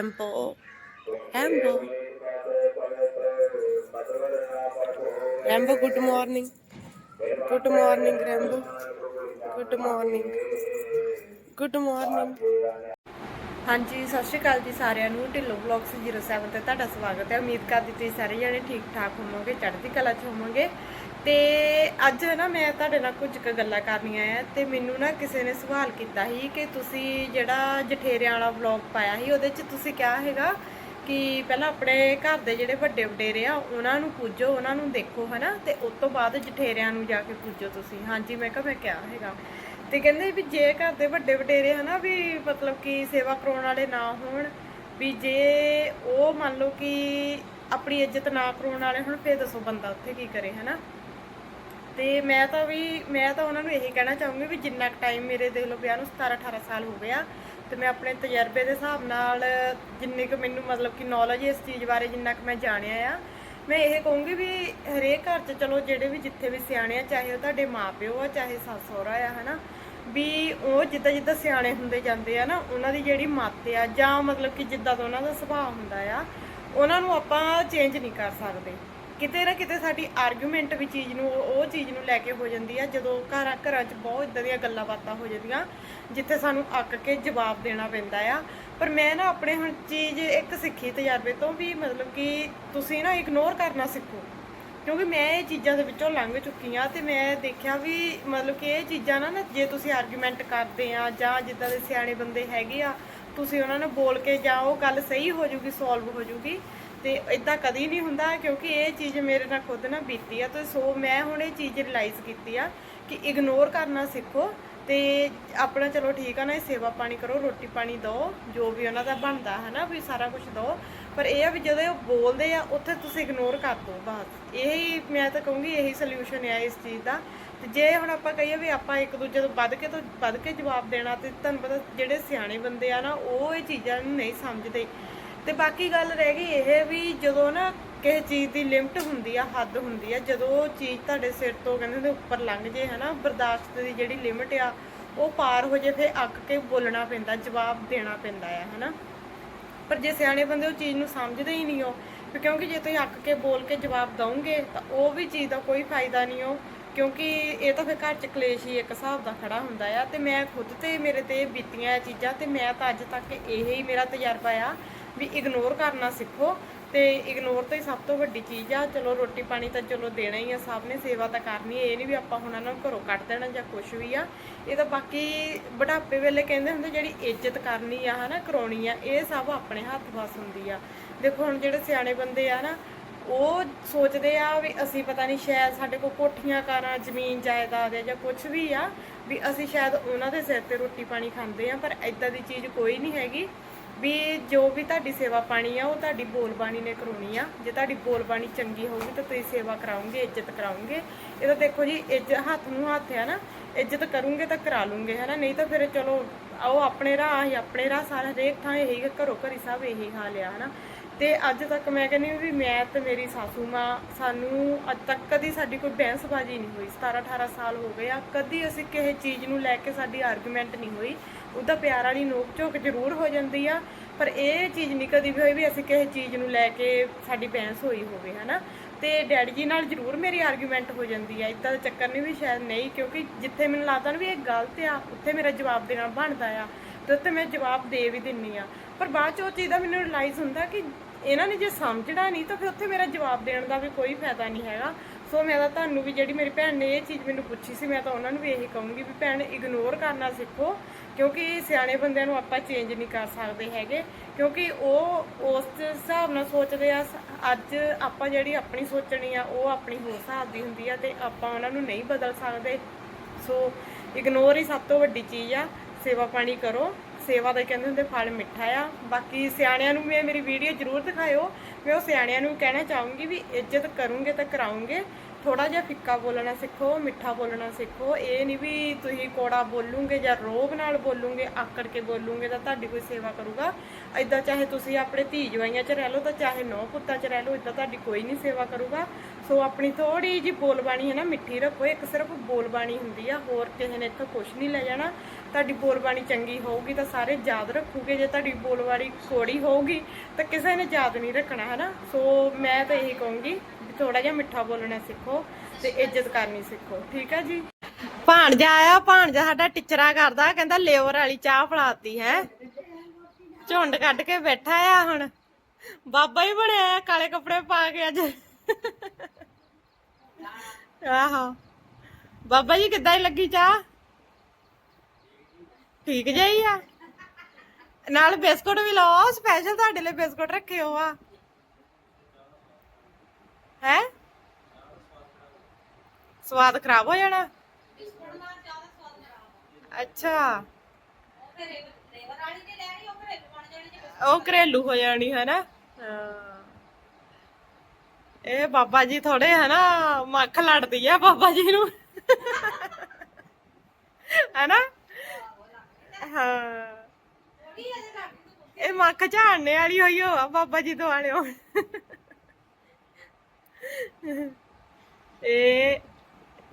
Rambo. Rambo. Rambo, good morning. Good morning, Rambo. Good morning. Good morning. ਹਾਂਜੀ, ਸਤਿ ਸ਼੍ਰੀ ਅਕਾਲ ਜੀ ਸਾਰਿਆਂ ਨੂੰ। ਢਿੱਲੋਂ ਬਲੌਗਸ 07 ਤੇ ਤੁਹਾਡਾ ਸਵਾਗਤ ਹੈ। ਉਮੀਦ ਕਰਦੀ ਤੁਸੀਂ ਸਾਰੇ ਜਣੇ ਠੀਕ ਠਾਕ ਹੋਵੋਗੇ, ਚੜ੍ਹਦੀ ਕਲਾ 'ਚ ਹੋਵੋਗੇ। ਤੇ ਅੱਜ ਨਾ ਮੈਂ ਤੁਹਾਡੇ ਨਾਲ ਕੁਝ ਕੁ ਗੱਲਾਂ ਕਰਨੀਆਂ ਆ ਤੇ ਮੈਨੂੰ ਨਾ ਕਿਸੇ ਨੇ ਸਵਾਲ ਕੀਤਾ ਸੀ ਕਿ ਤੁਸੀਂ ਜਿਹੜਾ ਜਠੇਰਿਆਂ ਵਾਲਾ ਵਲੌਗ ਪਾਇਆ ਸੀ, ਉਹਦੇ 'ਚ ਤੁਸੀਂ ਕਿਹਾ ਹੈਗਾ ਕਿ ਪਹਿਲਾਂ ਆਪਣੇ ਘਰ ਦੇ ਜਿਹੜੇ ਵੱਡੇ ਵਡੇਰੇ ਆ, ਉਹਨਾਂ ਨੂੰ ਪੂਜੋ, ਉਹਨਾਂ ਨੂੰ ਦੇਖੋ, ਹਨਾ? ਤੇ ਉਸ ਤੋਂ ਬਾਅਦ ਜਠੇਰਿਆਂ ਨੂੰ ਜਾ ਕੇ ਪੂਜੋ ਤੁਸੀਂ। ਹਾਂਜੀ, ਮੈਂ ਕਿਹਾ ਮੈਂ ਕਿਹਾ ਹੈਗਾ। ਤੇ ਕਹਿੰਦੇ ਵੀ ਜੇ ਘਰ ਦੇ ਵੱਡੇ ਵਡੇਰੇ ਹਨਾ ਵੀ ਮਤਲਬ ਕਿ ਸੇਵਾ ਕਰਾਉਣ ਵਾਲੇ ਨਾ ਹੋਣ, ਵੀ ਜੇ ਉਹ ਮੰਨ ਲਓ ਕਿ ਆਪਣੀ ਇੱਜ਼ਤ ਨਾ ਕਰਾਉਣ ਵਾਲੇ ਹੁਣ, ਫੇਰ ਦੱਸੋ ਬੰਦਾ ਉੱਥੇ ਕੀ ਕਰੇ ਹਨਾ। ਤੇ ਮੈਂ ਤਾਂ ਵੀ, ਮੈਂ ਤਾਂ ਉਹਨਾਂ ਨੂੰ ਇਹੀ ਕਹਿਣਾ ਚਾਹੂੰਗੀ ਵੀ ਜਿੰਨਾ ਕੁ ਟਾਈਮ ਮੇਰੇ ਦੇਖ ਲਓ ਵਿਆਹ ਨੂੰ 17 18 ਸਾਲ ਹੋ ਗਿਆ ਆ ਤੇ ਮੈਂ ਆਪਣੇ ਤਜਰਬੇ ਦੇ ਹਿਸਾਬ ਨਾਲ ਜਿੰਨੇ ਕੁ ਮੈਨੂੰ ਮਤਲਬ ਕਿ ਨੌਲੇਜ ਇਸ ਚੀਜ਼ ਬਾਰੇ ਜਿੰਨਾ ਕੁ ਮੈਂ ਜਾਣਿਆ ਆ, ਮੈਂ ਇਹ ਕਹੂੰਗੀ ਵੀ ਹਰੇਕ ਘਰ 'ਚ ਚਲੋ ਜਿਹੜੇ ਵੀ ਜਿੱਥੇ ਵੀ ਸਿਆਣੇ ਆ, ਚਾਹੇ ਉਹ ਤੁਹਾਡੇ ਮਾਪਿਓ ਆ, ਚਾਹੇ ਸੱਸ ਸਹੁਰਾ ਆ, ਹਨਾ ਵੀ ਉਹ ਜਿੱਦਾਂ ਜਿੱਦਾਂ ਸਿਆਣੇ ਹੁੰਦੇ ਜਾਂਦੇ ਆ ਨਾ, ਉਹਨਾਂ ਦੀ ਜਿਹੜੀ ਮੱਤ ਆ, ਜਾਂ ਮਤਲਬ ਕਿ ਜਿੱਦਾਂ ਦਾ ਉਹਨਾਂ ਦਾ ਸੁਭਾਅ ਹੁੰਦਾ ਆ, ਉਹਨਾਂ ਨੂੰ ਆਪਾਂ ਚੇਂਜ ਨਹੀਂ ਕਰ ਸਕਦੇ। ਕਿਤੇ ਨਾ ਕਿਤੇ ਸਾਡੀ ਆਰਗੂਮੈਂਟ ਵੀ ਚੀਜ਼ ਨੂੰ, ਉਹ ਚੀਜ਼ ਨੂੰ ਲੈ ਕੇ ਹੋ ਜਾਂਦੀ ਆ, ਜਦੋਂ ਘਰਾਂ ਘਰਾਂ 'ਚ ਬਹੁਤ ਇਦਾਂ ਦੀਆਂ ਗੱਲਾਂ ਬਾਤਾਂ ਹੋ ਜਾਂਦੀਆਂ, ਜਿੱਥੇ ਸਾਨੂੰ ਅੱਕ ਕੇ ਜਵਾਬ ਦੇਣਾ ਪੈਂਦਾ ਆ। ਪਰ ਮੈਂ ਨਾ ਆਪਣੇ ਹੁਣ ਚੀਜ਼ ਇੱਕ ਸਿੱਖੀ ਤਜਰਬੇ ਤੋਂ ਵੀ ਮਤਲਬ ਕਿ ਤੁਸੀਂ ਨਾ ਇਗਨੋਰ ਕਰਨਾ ਸਿੱਖੋ। ਕਿਉਂਕਿ ਮੈਂ ਇਹ ਚੀਜ਼ਾਂ ਦੇ ਵਿੱਚੋਂ ਲੰਘ ਚੁੱਕੀ ਆ ਤੇ ਮੈਂ ਦੇਖਿਆ ਵੀ ਮਤਲਬ ਕਿ ਇਹ ਚੀਜ਼ਾਂ ਨਾ ਜੇ ਤੁਸੀਂ ਆਰਗੂਮੈਂਟ ਕਰਦੇ ਆ ਜਾਂ ਜਿੱਦਾਂ ਦੇ ਸਿਆਣੇ ਬੰਦੇ ਹੈਗੇ ਆ, ਤੁਸੀਂ ਉਹਨਾਂ ਨੂੰ ਬੋਲ ਕੇ ਜਾਂ ਉਹ ਗੱਲ ਸਹੀ ਹੋ ਜੂਗੀ ਸੋਲਵ ਹੋ ਜੂਗੀ, ਤੇ ਇਦਾਂ ਕਦੀ ਨਹੀਂ ਹੁੰਦਾ ਕਿਉਂਕਿ ਇਹ ਚੀਜ਼ ਮੇਰੇ ਨਾਲ ਖੁਦ ਨਾ ਬੀਤੀ ਆ ਤੇ ਸੋ ਮੈਂ ਹੁਣ ਇਹ ਚੀਜ਼ ਰਿਅਲਾਈਜ਼ ਕੀਤੀ ਆ ਕਿ ਇਗਨੋਰ ਕਰਨਾ ਸਿੱਖੋ ਤੇ ਆਪਣਾ ਚਲੋ ਠੀਕ ਆ, ਨਾ ਇਹ ਸੇਵਾ ਪਾਣੀ ਕਰੋ, ਰੋਟੀ ਪਾਣੀ ਦਿਓ, ਜੋ ਵੀ ਉਹਨਾਂ ਦਾ ਬਣਦਾ ਹੈ ਨਾ ਵੀ ਸਾਰਾ ਕੁਝ ਦਿਓ। ਪਰ ਇਹ ਆ ਵੀ ਜਦੋਂ ਉਹ ਬੋਲਦੇ ਆ, ਉੱਥੇ ਤੁਸੀਂ ਇਗਨੋਰ ਕਰ ਦਿਓ ਬਸ। ਇਹੀ ਮੈਂ ਤਾਂ ਕਹੂੰਗੀ, ਇਹੀ ਸੋਲੂਸ਼ਨ ਹੈ ਇਸ ਚੀਜ਼ ਦਾ। ਤੇ ਜੇ ਹੁਣ ਆਪਾਂ ਕਹੀਏ ਵੀ ਆਪਾਂ ਇੱਕ ਦੂਜੇ ਤੋਂ ਵੱਧ ਕੇ ਤੋਂ ਵੱਧ ਕੇ ਜਵਾਬ ਦੇਣਾ, ਤੇ ਤੁਹਾਨੂੰ ਪਤਾ ਜਿਹੜੇ ਸਿਆਣੇ ਬੰਦੇ ਆ ਨਾ, ਉਹ ਇਹ ਚੀਜ਼ਾਂ ਨੂੰ ਨਹੀਂ ਸਮਝਦੇ। ਤੇ ਬਾਕੀ ਗੱਲ ਰਹਿ ਗਈ ਇਹ ਵੀ ਜਦੋਂ ਨਾ ਕਿਸੇ ਚੀਜ਼ ਦੀ ਲਿਮਟ ਹੁੰਦੀ ਆ, ਹੱਦ ਹੁੰਦੀ ਆ, ਜਦੋਂ ਉਹ ਚੀਜ਼ ਤੁਹਾਡੇ ਸਿਰ ਤੋਂ ਕਹਿੰਦੇ ਨੇ ਉੱਪਰ ਲੰਘ ਜੇ, ਹਨਾ, ਬਰਦਾਸ਼ਤ ਦੀ ਜਿਹੜੀ ਲਿਮਟ ਆ, ਉਹ ਪਾਰ ਹੋ ਜੇ, ਫਿਰ ਅੱਕ ਕੇ ਬੋਲਣਾ ਪੈਂਦਾ, ਜਵਾਬ ਦੇਣਾ ਪੈਂਦਾ ਆ, ਹਨਾ। ਪਰ ਜੇ ਸਿਆਣੇ ਬੰਦੇ ਉਹ ਚੀਜ਼ ਨੂੰ ਸਮਝਦੇ ਹੀ ਨਹੀਂ ਹੋ ਕਿਉਂਕਿ ਜੇ ਤੁਸੀਂ ਅੱਕ ਕੇ ਬੋਲ ਕੇ ਜਵਾਬ ਦਵੋਗੇ ਤਾਂ ਉਹ ਵੀ ਚੀਜ਼ ਦਾ ਕੋਈ ਫਾਇਦਾ ਨਹੀਂ ਹੋ ਕਿਉਂਕਿ ਇਹ ਤਾਂ ਫਿਰ ਘਰ ਚ ਕਲੇਸ਼ ਹੀ ਇੱਕ ਹਿਸਾਬ ਦਾ ਖੜਾ ਹੁੰਦਾ ਆ, ਤੇ ਮੈਂ ਖੁਦ ਤੇ ਮੇਰੇ ਤੇ ਬੀਤੀਆਂ ਇਹ ਚੀਜ਼ਾਂ, ਤੇ ਮੈਂ ਤਾਂ ਅੱਜ ਤੱਕ ਇਹ ਹੀ ਮੇਰਾ ਤਜਰਬਾ ਆ ਵੀ ਇਗਨੋਰ ਕਰਨਾ ਸਿੱਖੋ। ਤੇ ਇਗਨੋਰ ਤਾਂ ਹੀ ਸਭ ਤੋਂ ਵੱਡੀ ਚੀਜ਼ ਆ, ਚਲੋ ਰੋਟੀ ਪਾਣੀ ਤਾਂ ਚਲੋ ਦੇਣਾ ਹੀ ਆ, ਸਭ ਨੇ ਸੇਵਾ ਤਾਂ ਕਰਨੀ ਇਹ ਨਹੀਂ ਵੀ ਆਪਾਂ ਹੁਣ ਇਹਨਾਂ ਨੂੰ ਘਰੋਂ ਕੱਢ ਦੇਣਾ ਜਾਂ ਕੁਝ ਵੀ ਆ। ਇਹ ਤਾਂ ਬਾਕੀ ਬੁਢਾਪੇ ਵੇਲੇ ਕਹਿੰਦੇ ਹੁੰਦੇ ਜਿਹੜੀ ਇੱਜ਼ਤ ਕਰਨੀ ਆ ਹਨਾ, ਕਰਾਉਣੀ ਆ, ਇਹ ਸਭ ਆਪਣੇ ਹੱਥ ਵਸ ਹੁੰਦੀ ਆ। ਦੇਖੋ ਹੁਣ ਜਿਹੜੇ ਸਿਆਣੇ ਬੰਦੇ ਆ ਨਾ, ਉਹ ਸੋਚਦੇ ਆ ਵੀ ਅਸੀਂ ਪਤਾ ਨਹੀਂ ਸ਼ਾਇਦ ਸਾਡੇ ਕੋਲ ਕੋਠੀਆਂ ਕਾਰਾਂ, ਜ਼ਮੀਨ ਜਾਇਦਾਦ ਹੈ ਜਾਂ ਕੁਝ ਵੀ ਆ, ਵੀ ਅਸੀਂ ਸ਼ਾਇਦ ਉਹਨਾਂ ਦੇ ਸਿਰ ਤੇ ਰੋਟੀ ਪਾਣੀ ਖਾਂਦੇ ਆ, ਪਰ ਐਦਾਂ ਦੀ ਚੀਜ਼ ਕੋਈ ਨਹੀਂ ਹੈਗੀ। ਵੀ ਜੋ ਵੀ ਤੁਹਾਡੀ ਸੇਵਾ ਪਾਣੀ ਆ, ਉਹ ਤੁਹਾਡੀ ਬੋਲਬਾਣੀ ਨੇ ਕਰਾਉਣੀ ਆ। ਜੇ ਤੁਹਾਡੀ ਬੋਲਬਾਣੀ ਚੰਗੀ ਹੋਊਗੀ ਤਾਂ ਤੁਸੀਂ ਸੇਵਾ ਕਰਾਉਂਗੇ ਇੱਜ਼ਤ ਕਰਾਉਂਗੇ ਇਹ ਤਾਂ ਦੇਖੋ ਜੀ, ਇੱਜ਼ਤ ਹੱਥ ਨੂੰ ਹੱਥ ਹੈ ਨਾ, ਇੱਜ਼ਤ ਕਰੂੰਗੇ ਤਾਂ ਕਰਾ ਲੂੰਗੇ, ਹੈ ਨਾ? ਨਹੀਂ ਤਾਂ ਫਿਰ ਚਲੋ, ਆਓ ਆਪਣੇ ਰਾਹ ਹੀ ਆਪਣੇ ਰਾਹ ਸਾਰਾ, ਹਰੇਕ ਥਾਂ ਇਹੀ ਘਰੋ ਘਰੀ ਸਭ ਇਹੀ ਹਾਲ ਆ, ਹੈ ਨਾ? ਤੇ ਅੱਜ ਤੱਕ ਮੈਂ ਕਹਿੰਦੀ ਵੀ ਮੈਂ ਤੇ ਮੇਰੀ ਸਾਸੂ ਮਾਂ, ਸਾਨੂੰ ਅੱਜ ਤੱਕ ਕਦੀ ਸਾਡੀ ਕੋਈ ਬਹਿਸਬਾਜ਼ੀ ਨਹੀਂ ਹੋਈ। 17 18 ਸਾਲ ਹੋ ਗਏ ਆ, ਕਦੀ ਅਸੀਂ ਕਿਸੇ ਚੀਜ਼ ਨੂੰ ਲੈ ਕੇ ਸਾਡੀ ਆਰਗੂਮੈਂਟ ਨਹੀਂ ਹੋਈ। ਉਹਦਾ ਪਿਆਰ ਵਾਲੀ ਨੋਕ ਝੋਕ ਜ਼ਰੂਰ ਹੋ ਜਾਂਦੀ ਆ, ਪਰ ਇਹ ਚੀਜ਼ ਨਹੀਂ ਕਦੀ ਵੀ ਹੋਈ ਵੀ ਅਸੀਂ ਕਿਸੇ ਚੀਜ਼ ਨੂੰ ਲੈ ਕੇ ਸਾਡੀ ਬਹਿਸ ਹੋਈ ਹੋਵੇ, ਹਨਾ? ਤੇ ਡੈਡੀ ਜੀ ਨਾਲ ਜ਼ਰੂਰ ਮੇਰੀ ਆਰਗੂਮੈਂਟ ਹੋ ਜਾਂਦੀ ਆ ਇਦਾਂ ਦਾ ਚੱਕਰ ਨਹੀਂ ਵੀ ਸ਼ਾਇਦ ਨਹੀਂ, ਕਿਉਂਕਿ ਜਿੱਥੇ ਮੈਨੂੰ ਲੱਗਦਾ ਨਾ ਵੀ ਇਹ ਗਲਤ ਆ, ਉੱਥੇ ਮੇਰਾ ਜਵਾਬ ਦੇਣਾ ਬਣਦਾ ਆ, ਤੇ ਉੱਥੇ ਮੈਂ ਜਵਾਬ ਦੇ ਵੀ ਦਿੰਨੀ ਆ। ਪਰ ਬਾਅਦ ਚ ਉਹ ਚੀਜ਼ ਦਾ ਮੈਨੂੰ ਰਿਅਲਾਈਜ਼ ਹੁੰਦਾ ਕਿ ਇਹਨਾਂ ਨੇ ਜੇ ਸਮਝਣਾ ਨਹੀਂ, ਤਾਂ ਫਿਰ ਉੱਥੇ ਮੇਰਾ ਜਵਾਬ ਦੇਣ ਦਾ ਵੀ ਕੋਈ ਫਾਇਦਾ ਨਹੀਂ ਹੈਗਾ। ਸੋ ਮੈਂ ਤਾਂ ਤੁਹਾਨੂੰ ਵੀ ਜਿਹੜੀ ਮੇਰੀ ਭੈਣ ਨੇ ਇਹ ਚੀਜ਼ ਮੈਨੂੰ ਪੁੱਛੀ ਸੀ, ਮੈਂ ਤਾਂ ਉਹਨਾਂ ਨੂੰ ਵੀ ਇਹੀ ਕਹੂੰਗੀ ਵੀ ਭੈਣ ਇਗਨੋਰ ਕਰਨਾ ਸਿੱਖੋ ਕਿਉਂਕਿ ਸਿਆਣੇ ਬੰਦਿਆਂ ਨੂੰ ਆਪਾਂ ਚੇਂਜ ਨਹੀਂ ਕਰ ਸਕਦੇ ਹੈਗੇ, ਕਿਉਂਕਿ ਉਹ ਉਸ ਹਿਸਾਬ ਨਾਲ ਸੋਚਦੇ ਆ, ਅੱਜ ਆਪਾਂ ਜਿਹੜੀ ਆਪਣੀ ਸੋਚਣੀ ਆ, ਉਹ ਆਪਣੀ ਹੋਰ ਹਿਸਾਬ ਦੀ ਹੁੰਦੀ ਆ ਤੇ ਆਪਾਂ ਉਹਨਾਂ ਨੂੰ ਨਹੀਂ ਬਦਲ ਸਕਦੇ। ਸੋ ਇਗਨੋਰ ਹੀ ਸਭ ਤੋਂ ਵੱਡੀ ਚੀਜ਼ ਆ, ਸੇਵਾ ਪਾਣੀ ਕਰੋ। ਸੇਵਾ ਦਾ ਕਹਿੰਦੇ ਹੁੰਦੇ ਫਲ ਮਿੱਠਾ ਆ। ਬਾਕੀ ਸਿਆਣਿਆਂ ਨੂੰ ਵੀ ਮੇਰੀ ਵੀਡੀਓ ਜ਼ਰੂਰ ਦਿਖਾਇਓ। ਮੈਂ ਉਹ ਸਿਆਣਿਆਂ ਨੂੰ ਕਹਿਣਾ ਚਾਹੂੰਗੀ ਵੀ ਇੱਜ਼ਤ ਕਰੂੰਗੇ ਤਾਂ ਕਰਾਉਂਗੇ ਥੋੜਾ ਜਿਹਾ ਫਿੱਕਾ ਬੋਲਣਾ ਸਿੱਖੋ, ਮਿੱਠਾ ਬੋਲਣਾ ਸਿੱਖੋ। ਇਹ ਨਹੀਂ ਵੀ ਤੁਸੀਂ ਕੋੜਾ ਬੋਲੂਗੇ ਜਾਂ ਰੋਬ ਨਾਲ ਬੋਲੂਗੇ, ਆਕੜ ਕੇ ਬੋਲੂਗੇ ਤਾਂ ਤੁਹਾਡੀ ਕੋਈ ਸੇਵਾ ਕਰੂਗਾ। ਐਦਾਂ ਚਾਹੇ ਤੁਸੀਂ ਆਪਣੇ ਧੀ ਜਵਾਈਆਂ 'ਚ ਰਹਿ ਲਓ ਤਾਂ ਚਾਹੇ ਨੌ ਪੁੱਤਾਂ 'ਚ ਰਹਿ ਲਓ ਇਦਾਂ ਤੁਹਾਡੀ ਕੋਈ ਨਹੀਂ ਸੇਵਾ ਕਰੂਗਾ। ਸੋ ਆਪਣੀ ਥੋੜੀ ਜੀ ਬੋਲਬਾਣੀ ਹੈ ਨਾ, ਮਿੱਠੀ ਰੱਖੋ। ਇੱਕ ਸਿਰਫ ਬੋਲਬਾਣੀ ਹੁੰਦੀ ਆ, ਹੋਰ ਕਿਸੇ ਨੇ ਇੱਥੋਂ ਕੁਝ ਨਹੀਂ ਲੈ ਜਾਣਾ। ਤੁਹਾਡੀ ਬੋਲਬਾਣੀ ਚੰਗੀ ਹੋਊਗੀ ਤਾਂ ਸਾਰੇ ਯਾਦ ਰੱਖੂਗੇ। ਜੇ ਤੁਹਾਡੀ ਬੋਲਬਾਣੀ ਕੋੜੀ ਹੋਊਗੀ ਤਾਂ ਕਿਸੇ ਨੇ ਯਾਦ ਨਹੀਂ ਰੱਖਣਾ ਹੈ ਨਾ ਸੋ ਮੈਂ ਤਾਂ ਇਹੀ ਕਹੂੰਗੀ ਥੋੜਾ ਜਿਹਾ ਮਿੱਠਾ ਬੋਲਣਾ ਸਿੱਖੋ ਤੇ ਇੱਜ਼ਤ ਕਰਨੀ ਸਿੱਖੋ, ਠੀਕ ਹੈ ਜੀ? ਭਾਣਜਾ ਆਇਆ, ਭਾਣਜਾ ਸਾਡਾ ਟਿਚਰਾ ਕਰਦਾ, ਕਹਿੰਦਾ ਲੇਵਰ ਵਾਲੀ ਚਾਹ ਫੜਾਤੀ ਹੈ। ਝੁੰਡ ਕੱਢ ਕੇ ਬੈਠਾ ਆ ਹੁਣ। ਬਾਬਾ ਹੀ ਬਣਿਆ ਕਾਲੇ ਕੱਪੜੇ ਪਾ ਕੇ ਅੱਜ। ਆਹੋ। ਬਾਬਾ ਜੀ ਕਿੱਦਾਂ ਹੀ ਲੱਗੀ ਚਾਹ? ਠੀਕ ਜਾਈ ਆ? ਨਾਲ ਬਿਸਕੁਟ ਵੀ ਲਓ ਸਪੈਸ਼ਲ ਤੁਹਾਡੇ ਲਈ ਬਿਸਕੁਟ ਰੱਖੇ ਹੋ ਆ ਹੈ? ਸਵਾਦ ਖਰਾਬ ਹੋ ਜਾਣਾ? ਅੱਛਾ। ਉਹ ਘਰੇਲੂ ਹੋ ਜਾਣੀ ਹੈ। ਨਾ ਇਹ ਬਾਬਾ ਜੀ ਥੋੜੇ ਹੈ ਨਾ ਮੱਖ ਲੜਦੀ ਆ ਬਾਬਾ ਜੀ ਨੂੰ। ਹੈ ਨਾ ਹਾਂ। ਇਹ ਮੱਖ ਝਾੜਨੇ ਵਾਲੀ ਹੋਈ ਹੋ ਬਾਬਾ ਜੀ ਦੁਆਲੇ ਆਲਿਓ ਇਹ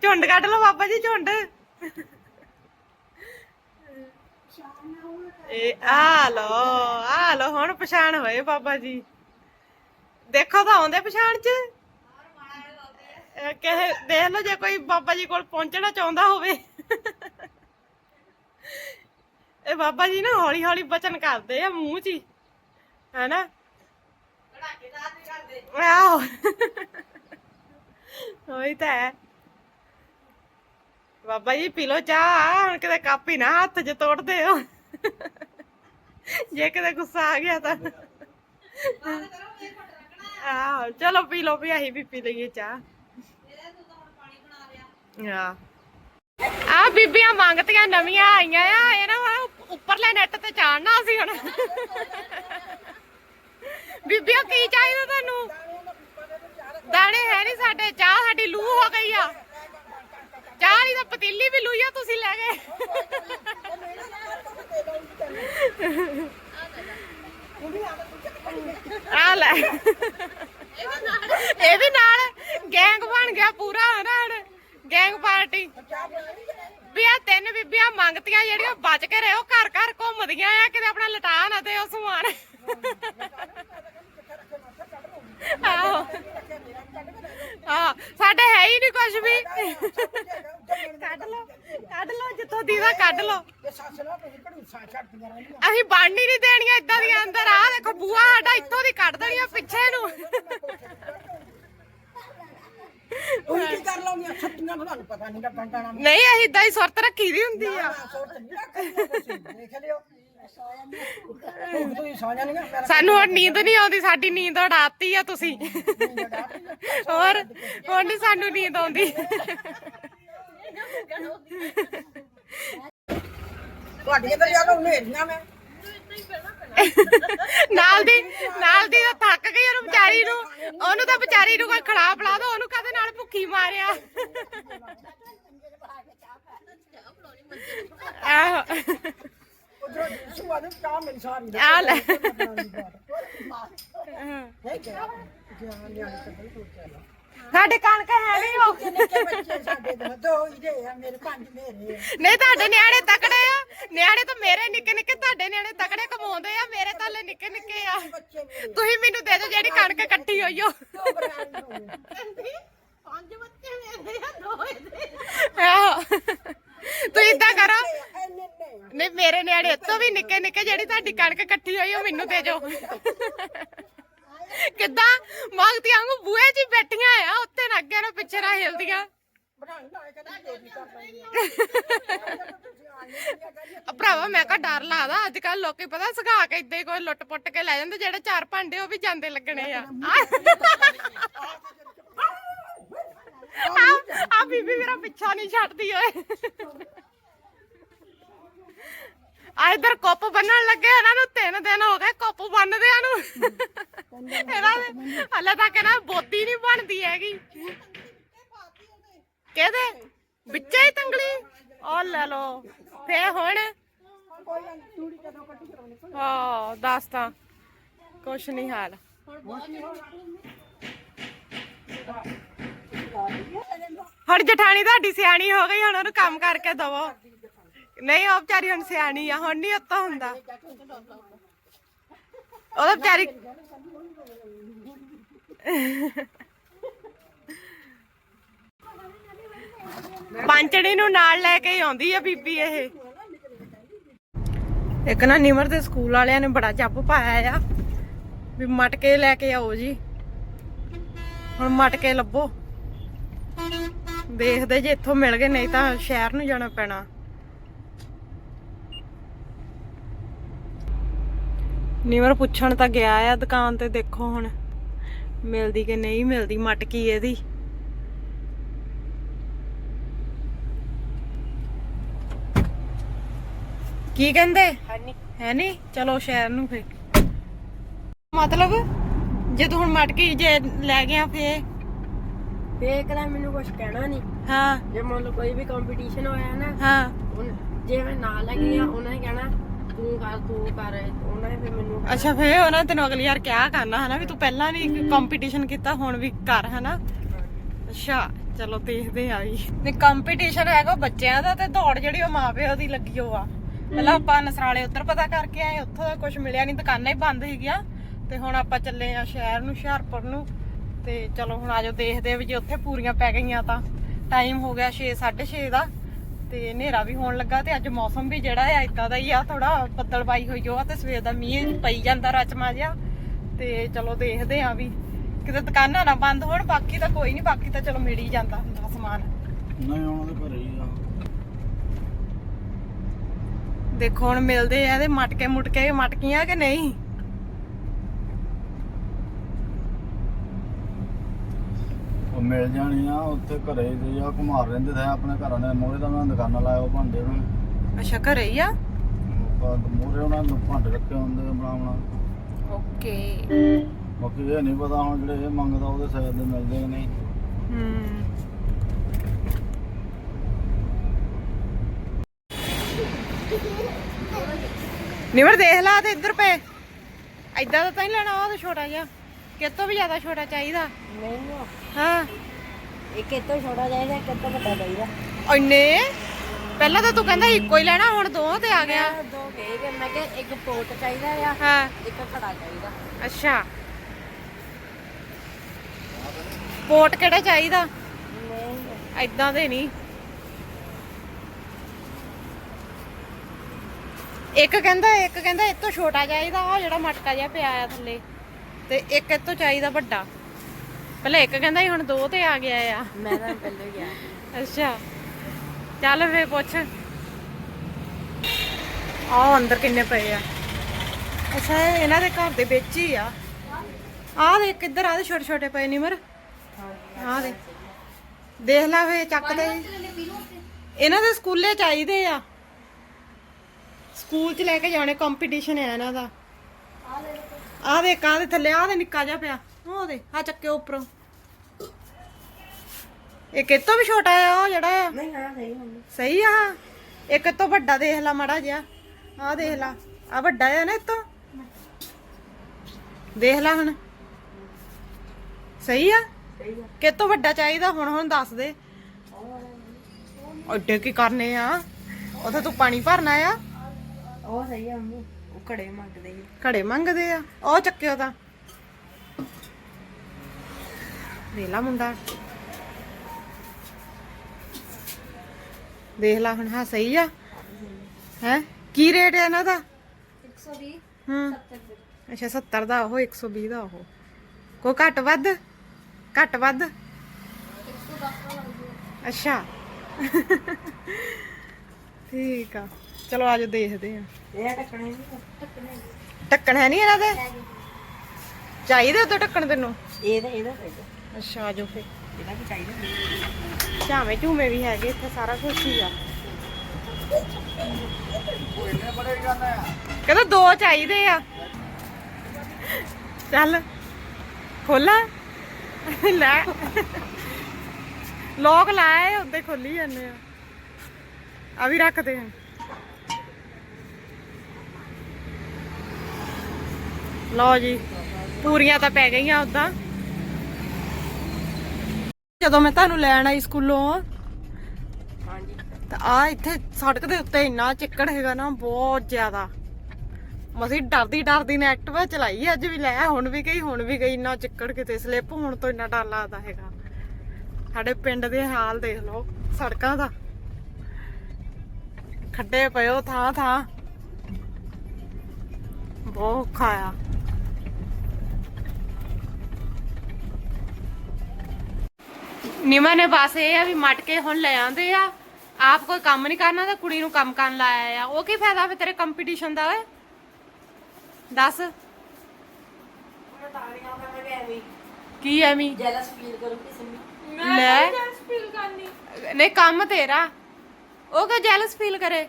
ਝੁੰਡ ਕੱਢ ਲਓ ਬਾਬਾ ਜੀ, ਝੁੰਡ। ਇਹ ਆ ਲੋ ਆ ਲੋ ਹੁਣ ਪਛਾਣ ਹੋਏ ਬਾਬਾ ਜੀ। ਦੇਖੋ ਤਾਂ ਆਉਂਦੇ ਪਛਾਣ ਚ। ਇਹ ਦੇਖ ਲਓ ਜੇ ਕੋਈ ਬਾਬਾ ਜੀ ਕੋਲ ਪਹੁੰਚਣਾ ਚਾਹੁੰਦਾ ਹੋਵੇ। ਇਹ ਬਾਬਾ ਜੀ ਨਾ ਹੌਲੀ ਹੌਲੀ ਬਚਨ ਕਰਦੇ ਆ ਮੂੰਹ 'ਚ ਹੀ। ਹੈਨਾ? ਆਹੋ ਉਹੀ ਤਾਂ ਹੈ ਬਾਬਾ ਜੀ ਪੀ ਲੋ ਚਾਹ ਹੁਣ ਕਿਤੇ ਕੱਪ ਹੀ ਨਾ ਹੱਥ 'ਚ ਤੋੜਦੇ ਹੋ ਜੇ ਕਿਤੇ ਗੁੱਸਾ ਆ ਗਿਆ ਤਾਂ ਆਹੋ ਚਲੋ ਪੀ ਲੋ ਵੀ ਅਸੀਂ ਵੀ ਪੀ ਲਈਏ ਚਾਹ ਆ ਆ ਬੀਬੀਆਂ ਮੰਗਤੀਆਂ ਨਵੀਆਂ ਆਈਆਂ ਆ ਇਹ ਨਾ ਉੱਪਰਲੇ ਨੈਟ ਤੇ ਚਾੜਨਾ ਸੀ ਹੁਣ ਬੀਬੀਆਂ ਕੀ ਚਾਹੀਦਾ ਤੁਹਾਨੂੰ? ਦਾਣੇ ਹੈ ਨਹੀਂ ਸਾਡੇ, ਚਾਹ ਸਾਡੀ ਲੂ ਹੋ ਗਈ ਆ। ਚਾਹ ਨਹੀਂ ਤਾਂ ਪਤੀਲੀ ਵੀ ਲੂਈ ਆ ਤੁਸੀਂ ਲੈ ਗਏ। ਆ ਲੈ। ਇਹ ਵੀ ਨਾਲ ਗੈਂਗ ਬਣ ਗਿਆ ਪੂਰਾ, ਹਨਾ? ਹੁਣ ਗੈਂਗ ਪਾਰਟੀ। ਵੀ ਆ ਤਿੰਨ ਬੀਬੀਆਂ ਮੰਗਤੀਆਂ ਜਿਹੜੀਆਂ ਬਚ ਕੇ ਰਹੋ ਘਰ ਘਰ ਘੁੰਮਦੀਆਂ ਆ, ਕਿਤੇ ਆਪਣਾ ਲਟਾ ਨਾ ਉਹ ਸਮਾਨ। ਆਹੋ। ਆ ਸਾਡੇ ਹੈ ਹੀ ਨਹੀਂ ਕੁਝ ਵੀ। ਕੱਢ ਲਓ ਕੱਢ ਲਓ ਜਿੱਥੋਂ ਦੀਦਾ ਕੱਢ ਲਓ। ਅਸੀਂ ਬਣਨ ਹੀ ਨਹੀਂ ਦੇਣੀਆਂ ਇਦਾਂ ਦੀਆਂ ਅੰਦਰ। ਆ ਦੇਖੋ ਬੂਆ ਸਾਡਾ ਇੱਥੋਂ ਦੀ ਕੱਢ ਦੇਣੀ ਆ ਪਿੱਛੇ ਨੂੰ। ਉਹ ਕੀ ਕਰ ਲਾਉਂਦੀਆਂ ਛੱਤੀਆਂ ਨੂੰ ਤੁਹਾਨੂੰ ਪਤਾ ਨਹੀਂਗਾ ਬੰਟਾਣਾ ਨਹੀਂ ਅਸੀਂ ਇਦਾਂ ਹੀ ਸੁਰਤ ਰੱਖੀ ਦੀ ਹੁੰਦੀ ਆ। ਨਹੀਂ ਦੇਖ ਲਿਓ। ਤੁਸੀਂ ਸੌ ਜਾਣੀਆਂ ਮੇਰਾ ਸਾਨੂੰ ਹੁਣ ਨੀਂਦ ਨਹੀਂ ਆਉਂਦੀ ਸਾਡੀ ਨੀਂਦ ਉਡਾਤੀ ਆ ਤੁਸੀਂ। ਹੋਰ ਹੁਣ ਨਹੀਂ ਸਾਨੂੰ ਨੀਂਦ ਆਉਂਦੀ। ਤੁਹਾਡੀ ਇੱਧਰ ਜਾ ਕੇ ਨੇੜੀਆਂ ਮੈਂ। ਨਾਲ ਦੀ ਨਾਲ ਦੀ ਤਾਂ ਥੱਕ ਗਈ ਉਹਨੂੰ ਵਿਚਾਰੀ ਨੂੰ। ਉਹਨੂੰ ਤਾਂ ਵਿਚਾਰੀ ਨੂੰ ਕੋਈ ਖੜਾ ਪਲਾ ਦੋ ਉਹਨੂੰ ਕਦੇ ਨਾਲ ਭੁੱਖੀ ਮਾਰਿਆ? ਆਹੋ। ਮੇਰੀ ਸਾਰੀ ਦਾ। ਆ ਲੈ। ਹੈ। ਕਿ ਜਾਨ ਨਿਆਣੇ ਤੇ ਬਿਲਕੁਲ ਚੱਲ ਸਾਡੇ ਕਣਕ ਹੈ ਨਹੀਂ ਉਹ। ਨਿੱਕੇ ਬੱਚੇ ਸਾਡੇ ਦੋ ਦੋ ਹੀ ਆ ਮੇਰੇ ਪੰਜ ਮੇਰੇ ਆ। ਨਹੀਂ ਤੁਹਾਡੇ ਨਿਆਣੇ ਤਕੜੇ ਆ। ਨਿਆਣੇ ਤਾਂ ਮੇਰੇ ਨਿੱਕੇ ਨਿੱਕੇ ਤੁਹਾਡੇ ਨਿਆਣੇ ਤਕੜੇ ਕਮਾਉਂਦੇ ਆ ਮੇਰੇ ਤਾਂ ਹਲੇ ਨਿੱਕੇ ਨਿੱਕੇ ਆ। ਬੱਚੇ ਮੇਰੇ ਤੁਸੀਂ ਮੈਨੂੰ ਦੇ ਦਿਓ ਜਿਹੜੀ ਕਣਕ ਇਕੱਠੀ ਹੋਈ ਓ ਦੋ ਹੋ ਗਏ ਪੰਜ ਬੱਚੇ ਮੇਰੇ ਆ ਦੋ ਇਹਦੇ। ਆਹੋ। ਤੁਸੀਂ ਇਦਾਂ ਕਰੋ। ਨਹੀਂ ਮੇਰੇ ਨਿਆਣੇ ਇਤੋਂ ਵੀ ਨਿੱਕੇ ਨਿੱਕੇ ਜਿਹੜੀ ਤੁਹਾਡੀ ਕਣਕ ਇਕੱਠੀ ਹੋਈ ਉਹ ਮੈਨੂੰ ਦੇ ਜਾਓ। ਕਿੱਦਾਂ? ਮੰਗਤੀ ਵਾਂਗੂ ਬੂਹੇ 'ਚ ਹੀ ਬੈਠੀਆਂ ਆ ਉੱਤੇ ਨਾ ਅੱਗੇ ਨਾ ਪਿੱਛੇ ਨਾ ਹਿਲਦੀਆਂ। ਭਰਾਵਾ ਮੈਂ ਕਹਾ ਡਰ ਲੱਗਦਾ ਅੱਜ ਕੱਲ ਲੋਕੀ ਪਤਾ ਸਗਾ ਕੇ ਇਦਾਂ ਹੀ ਕੋਈ ਲੁੱਟ ਪੁੱਟ ਕੇ ਲੈ ਜਾਂਦੇ ਜਿਹੜੇ ਚਾਰ ਭਾਂਡੇ ਉਹ ਵੀ ਜਾਂਦੇ ਲੱਗਣੇ ਆ। ਆ ਆ ਬੀਬੀ ਮੇਰਾ ਪਿੱਛਾ ਨਹੀਂ ਛੱਡਦੀ, ਓਏ। ਆ ਇਧਰ ਕੁੱਪ ਬੰਨਣ ਲੱਗੇ ਇਹਨਾਂ ਨੂੰ ਤਿੰਨ ਦਿਨ ਹੋ ਗਏ ਕੁੱਪ ਬੰਨਦਿਆਂ ਨੂੰ। ਇਹਨਾਂ ਦੇ ਹਲੇ ਤੱਕ ਇਹਨਾਂ ਬੋਤੀ ਨਹੀਂ ਬਣਦੀ ਹੈਗੀ। ਕਿਹਦੇ? ਵਿੱਚੇ ਹੀ ਤੰਗਲੀ? ਉਹ ਲੈ ਲੋ ਫੇ ਹੁਣ? ਹਾਂ, ਦੱਸ ਤਾਂ। ਕੁਛ ਨਹੀਂ ਹਾਲ। ਹੁਣ ਹੁਣ ਜਠਾਣੀ ਤੁਹਾਡੀ ਸਿਆਣੀ ਹੋ ਗਈ, ਹੁਣ ਉਹਨੂੰ ਕੰਮ ਕਰਕੇ ਦਵੋ। ਨਹੀਂ, ਉਹ ਵਿਚਾਰੀ ਹੁਣ ਸਿਆਣੀ ਆ, ਹੁਣ ਨਹੀਂ ਉੱਤਾ ਹੁੰਦਾ। ਉਹਦਾ ਵਿਚਾਰੀ ਪੰਚਣੀ ਨੂੰ ਨਾਲ ਲੈ ਕੇ ਆਉਂਦੀ ਆ ਬੀਬੀ ਇਹ। ਇੱਕ ਨਾ ਨਿਮਰ ਦੇ ਸਕੂਲ ਵਾਲਿਆਂ ਨੇ ਬੜਾ ਜੱਬ ਪਾਇਆ ਆ, ਵੀ ਮਟਕੇ ਲੈ ਕੇ ਆਓ ਜੀ। ਹੁਣ ਮਟਕੇ ਲੱਭੋ। ਦੇਖਦੇ ਜੇ ਇੱਥੋਂ ਮਿਲ ਗਏ ਨਹੀਂ ਤਾਂ ਸ਼ਹਿਰ ਨੂੰ ਜਾਣਾ ਪੈਣਾ। ਨਿਮਰ ਪੁੱਛਣ ਤਾਂ ਗਿਆ ਆ ਦੁਕਾਨ ਤੇ ਦੇਖੋ ਹੁਣ ਮਿਲਦੀ ਕਿ ਨਹੀਂ ਮਿਲਦੀ ਮਟਕੀ ਇਹਦੀ। ਕੀ ਕਹਿੰਦੇ? ਹੈ ਨਹੀਂ ਚਲੋ ਸ਼ਹਿਰ ਨੂੰ ਫੇ ਮਤਲਬ ਜੇ ਤੂੰ ਹੁਣ ਮਟਕੀ ਜੇ ਲੈ ਗਿਆ ਫੇ ਦੇਖ ਲੈ ਮੈਨੂੰ ਕੁਝ ਕਹਿਣਾ ਨਹੀਂ ਹਾਂ। ਜੇ ਮੰਨ ਲਓ ਕੋਈ ਵੀ ਕੰਪੀਟੀਸ਼ਨ ਹੋਇਆ ਨਾ ਹਾਂ। ਹੁਣ ਜੇ ਮੈਂ ਨਾਲ ਲੱਗੀ ਆ ਉਹਨਾਂ ਨੇ ਕਹਿਣਾ ਤੂੰ ਕਰ ਤੂੰ ਕਰ ਉਹਨਾਂ ਨੇ ਫਿਰ ਮੈਨੂੰ ਅੱਛਾ ਫੇ ਉਹਨਾਂ ਨੇ ਤੈਨੂੰ ਅਗਲੀ ਵਾਰ ਕਿਆ ਕਰਨਾ ਹਨਾ ਵੀ ਤੂੰ ਪਹਿਲਾਂ ਵੀ ਕੰਪੀਟੀਸ਼ਨ ਕੀਤਾ ਹੁਣ ਵੀ ਕਰ ਹਨਾ? ਅੱਛਾ ਚਲੋ ਦੇਖਦੇ ਆ ਵੀ ਤੇ ਕੰਪੀਟੀਸ਼ਨ ਹੈਗਾ ਬੱਚਿਆਂ ਦਾ ਤੇ ਦੌੜ ਜਿਹੜੀ ਉਹ ਮਾਪਿਓ ਦੀ ਲੱਗੀ ਹੋ ਆ। ਪਹਿਲਾਂ ਆਪਾਂ ਨਸਰਾਲੇ ਉੱਧਰ ਪਤਾ ਕਰਕੇ ਆਏ ਉੱਥੋਂ ਦਾ ਕੁਝ ਮਿਲਿਆ ਨਹੀਂ ਦੁਕਾਨਾਂ ਹੀ ਬੰਦ ਸੀਗੀਆਂ। ਤੇ ਹੁਣ ਆਪਾਂ ਚੱਲੇ ਆ ਸ਼ਹਿਰ ਨੂੰ ਹੁਸ਼ਿਆਰਪੁਰ ਨੂੰ। ਤੇ ਚਲੋ ਹੁਣ ਆਜੋ ਦੇਖਦੇ ਆ ਵੀ ਜੇ ਉੱਥੇ ਪੂਰੀਆਂ ਪੈ ਗਈਆਂ ਤਾਂ ਟਾਈਮ ਹੋ ਗਿਆ 6 6:30 ਦਾ। ਤੇ ਹਨੇਰਾ ਵੀ ਹੋਣ ਲੱਗਾ ਤੇ ਅੱਜ ਮੌਸਮ ਵੀ ਜਿਹੜਾ ਆ ਇਦਾਂ ਦਾ ਹੀ ਆ ਥੋੜਾ ਬੱਦਲਬਾਈ ਹੋਈ ਹੋ ਤੇ ਸਵੇਰ ਦਾ ਮੀਂਹ ਪਈ ਜਾਂਦਾ ਰਚਮਾ ਜਿਹਾ। ਤੇ ਚਲੋ ਦੇਖਦੇ ਆ ਵੀ ਕਿਤੇ ਦੁਕਾਨਾਂ ਨਾ ਬੰਦ ਹੋਣ ਬਾਕੀ ਤਾਂ ਕੋਈ ਨਹੀਂ ਬਾਕੀ ਤਾਂ ਚਲੋ ਮਿਲ ਹੀ ਜਾਂਦਾ ਹੁੰਦਾ ਸਮਾਨ। ਨਹੀਂ ਉਹਨਾਂ ਦੇ ਘਰੇ ਹੀ ਆ। ਦੇਖੋ ਹੁਣ ਮਿਲਦੇ ਆ ਇਹਦੇ ਮਟਕੇ ਮੁਟਕੇ ਮਟਕੀਆਂ ਕਿ ਨਹੀਂ? ਮਿਲ ਜਾਣੀ ਆ ਉੱਥੇ ਘਰੇ ਜੇ ਆ ਘੁਮਾਰ ਰਹਿੰਦੇ ਤੇ ਆਪਣੇ ਘਰਾਂ ਦੇ ਮੋਰੇ ਦਾ ਉਹਨਾਂ ਨੇ ਦੁਕਾਨਾਂ ਲਾਇਆ ਉਹ ਭਾਂਡੇ ਉਹਨਾਂ ਨੇ। ਅੱਛਾ ਘਰੇ ਹੀ ਆ? ਮੋਰੇ ਉਹਨਾਂ ਨੇ ਭਾਂਡੇ ਰੱਖੇ ਹੁੰਦੇ ਆ ਬਣਾ ਬਣਾ ਓਕੇ। ਬਾਕੀ ਇਹ ਨਹੀਂ ਪਤਾ ਹੁਣ ਜਿਹੜੇ ਇਹ ਮੰਗਦਾ ਉਹਦੇ ਸਾਈਡ ਦੇ ਮਿਲਦੇ ਕਿ ਨਹੀਂ। ਹੂੰ। ਨਿਵਰ ਦੇਖ ਲਾ ਤੇ ਇੱਧਰ ਪਏ ਐਦਾਂ ਦਾ ਤਾਂ ਨਹੀਂ ਲੈਣਾ ਉਹ ਤਾਂ ਛੋਟਾ ਜਿਹਾ। ਕਿਤੋਂ ਵੀ ਜ਼ਿਆਦਾ ਛੋਟਾ ਚਾਹੀਦਾ? ਨਹੀਂ ਹਾਂ। ਛੋਟਾ ਚਾਹੀਦਾ ਵੱਡਾ ਚਾਹੀਦਾ? ਇੰਨੇ? ਪਹਿਲਾਂ ਤਾਂ ਤੂੰ ਕਹਿੰਦਾ ਇੱਕੋ ਹੀ ਲੈਣਾ ਹੁਣ ਦੋ ਤੇ ਆ ਗਿਆ। ਮੈਂ ਦੋ ਕਹੇ ਕਿ ਮੈਂ ਕਿਹਾ ਇੱਕ ਪੋਟ ਚਾਹੀਦਾ ਆ ਹਾਂ। ਇੱਕ ਘੜਾ ਚਾਹੀਦਾ। ਅੱਛਾ। ਪੋਟ ਕਿਹੜਾ ਚਾਹੀਦਾ? ਨਹੀਂ। ਐਦਾਂ ਦੇ ਨਹੀਂ। ਇੱਕ ਕਹਿੰਦਾ ਇੱਕ ਕਹਿੰਦਾ ਇਹ ਤੋਂ ਛੋਟਾ ਚਾਹੀਦਾ ਉਹ ਜਿਹੜਾ ਮਟਕਾ ਜਿਹਾ ਪਿਆ ਆ ਥੱਲੇ। ਤੇ ਇੱਕ ਇਹ ਤੋਂ ਚਾਹੀਦਾ ਵੱਡਾ। ਪਹਿਲਾਂ ਇੱਕ ਕਹਿੰਦਾ ਸੀ ਹੁਣ ਦੋ ਤੇ ਆ ਗਿਆ ਆ। ਮੈਂ ਤਾਂ ਪਹਿਲੇ ਗਿਆ। ਅੱਛਾ। ਚੱਲ ਫੇ ਪੁੱਛ। ਆਹ ਅੰਦਰ ਕਿੰਨੇ ਪਏ ਆ। ਅੱਛਾ ਇਹ ਇਹਨਾਂ ਦੇ ਘਰ ਦੇ ਵਿੱਚ ਹੀ ਆ। ਆਹ ਦੇਖ ਕਿੱਧਰ ਆ ਦੇ ਛੋਟੇ ਛੋਟੇ ਪਏ ਨਿਮਰ। ਆਹ ਦੇ ਦੇਖ ਲੈ ਵੇ ਚੱਕ ਦੇ। ਇਹਨਾਂ ਦੇ ਸਕੂਲੇ ਚਾਹੀਦੇ ਆ। ਸਕੂਲ ਚ ਲੈ ਕੇ ਜਾਣੇ ਕੰਪੀਟੀਸ਼ਨ ਹੈ ਇਹਨਾਂ ਦੇ। ਕਾਹ ਦੇ ਥੱਲੇ ਆਹ ਦੇ ਨਿੱਕਾ ਜਿਹਾ ਪਿਆ। ਉਹ ਦੇ ਆ ਚੱਕੇ ਉੱਪਰੋਂ। ਇਹ ਕਿਤੋਂ ਵੀ ਛੋਟਾ ਆ ਉਹ ਜਿਹੜਾ ਆ? ਨਹੀਂ ਹਾਂ ਸਹੀ ਹੁੰਦੀ ਸਹੀ ਆ? ਇੱਕ ਤੋਂ ਵੱਡਾ ਦੇਖ ਲਾ ਮਾੜਾ ਜਿਹਾ। ਆਹ ਦੇਖ ਲਾ ਆ ਵੱਡਾ ਆ ਨਾ ਇਤੋਂ ਦੇਖ ਲਾ ਹੁਣ। ਸਹੀ ਆ? ਸਹੀ ਆ। ਕਿਤੋਂ ਵੱਡਾ ਚਾਹੀਦਾ? ਹੁਣ ਹੁਣ ਦੱਸ ਦੇ। ਅੱਡੇ ਕੀ ਕਰਨੇ ਆ? ਉਥੇ ਤੂੰ ਪਾਣੀ ਭਰਨਾ ਆ? ਉਹ ਸਹੀ ਆ ਮੰਮੀ। ਘੜੇ ਮੰਗਦੇ ਘੜੇ ਮੰਗਦੇ ਆ? ਉਹ ਚੱਕਿਓ ਤਾਂ। ਦੇਖ ਲਾ ਮੁੰਡਾ। ਦੇਖ ਲਾ ਹੁਣ ਹਾਂ ਸਹੀ ਆ? ਹੈ? ਕੀ ਰੇਟ ਹੈ ਇਹਨਾਂ ਦਾ? 120 ਹੂੰ। ਅੱਛਾ 70 ਦਾ ਉਹ 120 ਦਾ ਉਹ। ਕੋਈ ਘੱਟ ਵੱਧ? ਘੱਟ ਵੱਧ? ਅੱਛਾ। ਠੀਕ ਆ। ਚਲੋ ਆਜੋ ਦੇਖਦੇ ਆ। ਇਹ ਟੱਕਣੇ ਨਹੀਂ ਟੱਕਣੇ ਢੱਕਣ ਹੈ ਨਹੀਂ। ਇਹਨਾਂ ਦੇ? ਚਾਹੀਦੇ ਉਦੋਂ ਢੱਕਣ ਤੈਨੂੰ? ਇਹਦਾ ਇਹਦਾ ਚਾਹੀਦਾ। ਅੱਛਾ ਆਜੋ ਫੇ ਇਹਦਾ ਵੀ ਚਾਹੀਦਾ ਝਾਵੇਂ ਝੂਮੇ ਵੀ ਹੈਗੇ ਇੱਥੇ ਸਾਰਾ ਕੁਝ ਹੀ ਆ ਆ। ਕਹਿੰਦਾ ਦੋ ਚਾਹੀਦੇ ਆ। ਚੱਲ ਖੋਲਾ। ਲੈ। ਲੋਕ ਲਾਏ ਉੱਤੇ ਖੋਲੀ ਜਾਂਦੇ ਆ। ਆ ਵੀ ਰੱਖਦੇ ਆ। ਲਓ ਜੀ ਪੂਰੀਆਂ ਤਾਂ ਪੈ ਗਈਆਂ ਉਦਾਂ ਜਦੋਂ ਮੈਂ ਤੁਹਾਨੂੰ ਲੈਣ ਆਈ ਸਕੂਲੋਂ ਹਾਂਜੀ। ਤਾਂ ਆ ਇੱਥੇ ਸੜਕ ਦੇ ਉੱਤੇ ਇੰਨਾ ਚਿੱਕੜ ਹੈਗਾ ਨਾ ਬਹੁਤ ਜ਼ਿਆਦਾ। ਮਸੀਂ ਡਰਦੀ ਡਰਦੀ ਨੇ ਐਕਟਿਵਾ ਚਲਾਈ ਅੱਜ ਵੀ ਲੈ ਹੁਣ ਵੀ ਗਈ ਹੁਣ ਵੀ ਗਈ ਇੰਨਾ ਚਿੱਕੜ ਕਿਤੇ ਸਲਿੱਪ ਹੋਣ ਤੋਂ ਇੰਨਾ ਡਰ ਲੱਗਦਾ ਹੈਗਾ। ਸਾਡੇ ਪਿੰਡ ਦੇ ਹਾਲ ਦੇਖ ਲਓ ਸੜਕਾਂ ਦਾ। ਖੱਡੇ ਪਇਓ ਥਾਂ ਥਾਂ। ਬਹੁਤ ਔਖਾ ਨਿਮਾ ਨੇ ਬਸ ਇਹ ਆ ਵੀ ਮਟ ਕੇ ਹੁਣ ਲੈ ਆਂਦੇ ਆ। ਆਪ ਕੋਈ ਕੰਮ ਨਹੀਂ ਕਰਨਾ ਤਾਂ ਕੁੜੀ ਨੂੰ ਕੰਮ ਕਰਨ ਲਾਇਆ ਆ। ਉਹ ਕੀ ਫਾਇਦਾ ਫੇ ਤੇਰੇ ਕੰਪੀਟੀਸ਼ਨ ਦਾ ਓਏ? ਦੱਸ। ਕੀ ਐਵੇਂ? ਜੈਲਸ ਫੀਲ ਕਰੂਗੀ ਸਿੰਮੀ ਲੈ। ਨਹੀਂ ਕੰਮ ਤੇਰਾ। ਉਹ ਕਿ ਜੈਲਸ ਫੀਲ ਕਰੇ?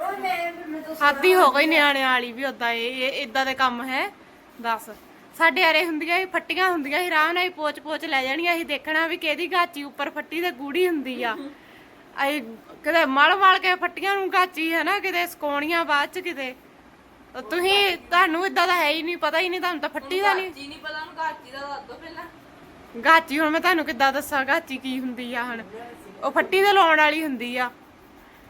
ਉਹ ਮੈਂ ਮੈਂ ਤਾਂ ਹਾਦੀ ਹੋ ਗਈ ਨਿਆਣੇ ਵਾਲੀ ਵੀ ਉਦਾਂ ਇਹ ਇਦਾਂ ਦੇ ਕੰਮ ਹੈ। ਦੱਸ। ਸਾਡੇ ਆਰੇ ਹੁੰਦੀਆਂ ਸੀ ਫੱਟੀਆਂ ਹੁੰਦੀਆਂ ਸੀ ਆਰਾਮ ਨਾਲ ਹੀ ਪੋਚ ਪੋਚ ਲੈ ਜਾਣੀਆਂ ਸੀ ਦੇਖਣਾ ਵੀ ਕਿਹਦੀ ਗਾਚੀ ਉੱਪਰ ਫੱਟੀ ਤੇ ਗੂੜੀ ਹੁੰਦੀ ਆ। ਐ ਕਿਤੇ ਮਲ ਮਲ ਕੇ ਫੱਟੀਆਂ ਨੂੰ ਗਾਚੀ ਹੈ ਨਾ ਕਿਤੇ ਸਕੋਣੀਆਂ ਬਾਅਦ ਚ ਕਿਤੇ। ਤੁਸੀਂ ਤੁਹਾਨੂੰ ਇਦਾਂ ਦਾ ਹੈ ਹੀ ਨਹੀਂ ਪਤਾ ਹੀ ਨਹੀਂ ਤੁਹਾਨੂੰ ਤਾਂ ਫੱਟੀ ਦਾ ਨਹੀਂ। ਜੀ ਨਹੀਂ ਪਤਾ ਉਹਨੂੰ ਗਾਚੀ ਦਾ ਦੱਸ ਦੋ ਪਹਿਲਾਂ। ਗਾਚੀ ਹੁਣ ਮੈਂ ਤੁਹਾਨੂੰ ਕਿੱਦਾਂ ਦੱਸਾਂ ਗਾਚੀ ਕੀ ਹੁੰਦੀ ਆ ਹੁਣ। ਉਹ ਫੱਟੀ ਤੇ ਲਾਉਣ ਵਾਲੀ ਹੁੰਦੀ ਆ।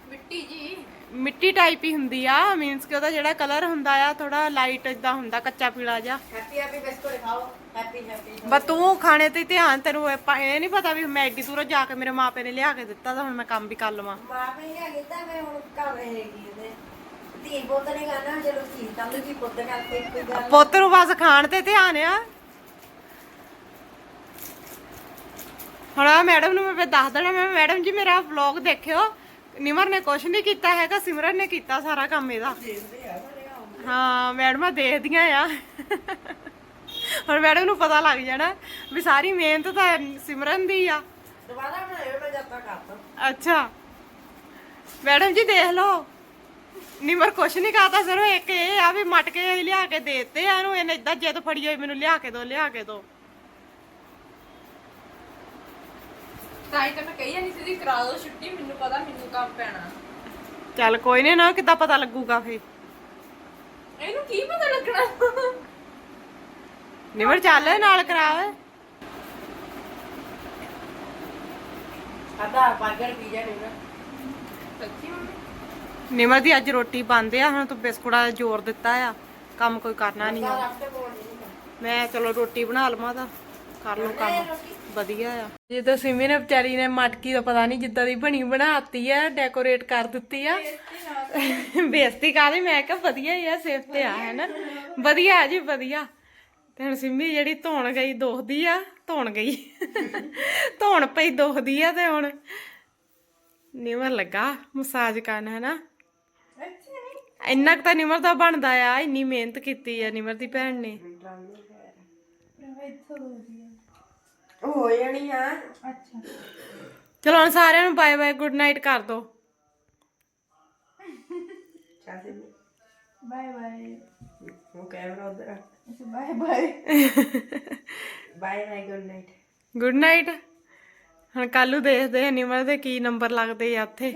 ਮਿੱਟੀ ਜੀ। ਮਿੱਟੀ ਟਾਈਪ ਹੀ ਹੁੰਦੀ ਆ ਮੀਨਸ ਕਿ ਉਹਦਾ ਜਿਹੜਾ ਕਲਰ ਹੁੰਦਾ ਆ ਥੋੜਾ ਲਾਈਟ ਇਦਾਂ ਹੁੰਦਾ ਕੱਚਾ ਪੀਲਾ ਜਿਹਾ। ਹੈਪੀ ਹੈਪੀ ਬਿਸਕੁਟ ਖਾਓ। ਹੈਪੀ ਹੈਪੀ ਬਸ ਤੂੰ ਖਾਣੇ ਤੇ ਧਿਆਨ ਤੈਨੂੰ ਇਹ ਨਹੀਂ ਪਤਾ ਵੀ ਮੈਂ ਐਡੀ ਦੂਰੋਂ ਜਾ ਕੇ ਮੇਰੇ ਮਾਪੇ ਨੇ ਲਿਆ ਕੇ ਦਿੱਤਾ ਤਾਂ ਹੁਣ ਮੈਂ ਕੰਮ ਵੀ ਕਰ ਲਵਾਂ। ਮਾਂ ਵੀ ਨਹੀਂ ਹੈਗੀ ਤਾਂ ਮੈਂ ਹੁਣ ਕਰ ਰਹੇਗੀ ਉਹਦੇ। ਧੀ ਪੁੱਤ ਨੇ ਕਹਣਾ ਚਲੋ ਧੀ ਤਾਂ ਧੀ ਪੁੱਤ ਕਰਕੇ ਕੋਈ ਗੱਲ ਪੁੱਤ ਨੂੰ ਬਸ ਖਾਣ ਤੇ ਧਿਆਨ ਆ। ਹੁਣ ਆ ਮੈਡਮ ਨੂੰ ਮੈਂ ਦੱਸ ਦੇਣਾ ਮੈਂ ਮੈਡਮ ਜੀ ਮੇਰਾ ਵਲੌਗ ਦੇਖਿਓ। ਨਿਮਰ ਨੇ ਕੁਝ ਨਹੀਂ ਕੀਤਾ ਹੈਗਾ ਸਿਮਰਨ ਨੇ ਕੀਤਾ ਸਾਰਾ ਕੰਮ ਇਹਦਾ। ਹਾਂ ਮੈਡਮਾਂ ਦੇਖਦੀਆਂ ਆ। ਹੁਣ ਮੈਡਮ ਨੂੰ ਪਤਾ ਲੱਗ ਜਾਣਾ ਵੀ ਸਾਰੀ ਮਿਹਨਤ ਤਾਂ ਸਿਮਰਨ ਦੀ ਆ। ਦੁਬਾਰਾ ਬਣਾਇਓ ਮੈਂ ਜਦ ਤੱਕ ਕਰਤਾ ਅੱਛਾ। ਮੈਡਮ ਜੀ ਦੇਖ ਲਓ। ਨਿਮਰ ਕੁਛ ਨਹੀਂ ਕਰਦਾ ਸਿਰਫ ਇੱਕ ਇਹ ਆ ਵੀ ਮਟ ਕੇ ਅਸੀਂ ਲਿਆ ਕੇ ਦਿੱਤੇ ਆ ਇਹਨੂੰ ਇਹਨੇ ਇਦਾਂ ਜਿੱਦ ਫੜੀ ਹੋਈ ਮੈਨੂੰ ਲਿਆ ਕੇ ਦੋ ਲਿਆ ਕੇ ਦੋ। ਤਾਂ ਹੀ ਤਾਂ ਮੈਂ ਕਹੀ ਨਹੀਂ ਸੀ ਕਰਾ ਦੋ ਛੁੱਟੀ ਮੈਨੂੰ ਪਤਾ ਮੈਨੂੰ ਕੰਮ ਪੈਣਾ। ਚੱਲ ਕੋਈ ਨਹੀਂ ਨਾ ਕਿੱਦਾਂ ਪਤਾ ਲੱਗੂਗਾ ਫੇ ਇਹਨੂੰ ਕੀ ਪਤਾ ਲੱਗਣਾ? ਨਿਮਰ ਚੱਲ ਨਾਲ ਕਰਾਵੇ ਆਦਾ ਪਾਗਲ ਪੀ ਜਾਣੇਗਾ ਸੱਚੀ ਮੰਮੀ? ਨਿਮਰ ਦੀ ਅੱਜ ਰੋਟੀ ਬੰਦ ਆ ਹੁਣ ਤੂੰ ਬਿਸਕੁਟਾਂ ਦਾ ਜ਼ੋਰ ਦਿੱਤਾ ਆ ਕੰਮ ਕੋਈ ਕਰਨਾ ਨਹੀਂ ਆ। ਹਫ਼ਤੇ ਕੋਲ ਨਹੀਂ ਮੈਂ ਚਲੋ ਰੋਟੀ ਬਣਾ ਲਵਾਂ ਤਾਂ ਕਰ ਲਓ ਕੰਮ। ਵਧੀਆ ਆ। ਜਿੱਦਾਂ ਸਿਮੀ ਨੇ ਵਿਚਾਰੀ ਨੇ ਮਟਕੀ ਦਾ ਪਤਾ ਨਹੀਂ ਜਿੱਦਾਂ ਦੀ ਬਣੀ ਬਣਾਤੀ ਆ ਡੈਕੋਰੇਟ ਕਰ ਦਿੱਤੀ ਆ। ਬੇਇੱਜ਼ਤੀ ਕਾਦੀ ਮੈਂ ਕਿਹਾ ਵਧੀਆ ਹੀ ਆ ਸੇਫ ਤੇ ਆ, ਹੈਨਾ? ਵਧੀਆ ਆ ਜੀ, ਵਧੀਆ। ਤੇ ਹੁਣ ਸਿੰਮੀ ਜਿਹੜੀ ਧੋਣ ਗਈ ਦੋਖਦੀ ਆ, ਧੋਣ ਗਈ। ਧੋਣ ਪਈ ਦੋਖਦੀ ਆ ਤੇ ਹੁਣ ਨਿਮਰ ਲੱਗਾ ਮਸਾਜ ਕਰਨ, ਹੈਨਾ? ਇੰਨਾ ਕੁ ਤਾਂ ਨਿਮਰ ਦਾ ਬਣਦਾ ਆ, ਇੰਨੀ ਮਿਹਨਤ ਕੀਤੀ ਆ ਨਿਮਰ ਦੀ ਭੈਣ ਨੇ। ਹੋ ਜਾਣੀ ਆ। ਚਲੋ ਹੁਣ ਸਾਰਿਆਂ ਨੂੰ ਬਾਏ ਬਾਏ ਗੁੱਡ ਨਾਈਟ ਕਰ ਦੋ। ਚਾਹੇ ਬਾਏ ਬਾਏ ਉਹ ਕੈਮਰਾ ਉਧਰ bye bye bye bye good night good night ਹੁਣ ਕੱਲ ਦੇਖਦੇ ਆ ਨਿਮਰ ਦੇ ਕੀ ਨੰਬਰ ਲੱਗਦੇ ਆ ਉੱਥੇ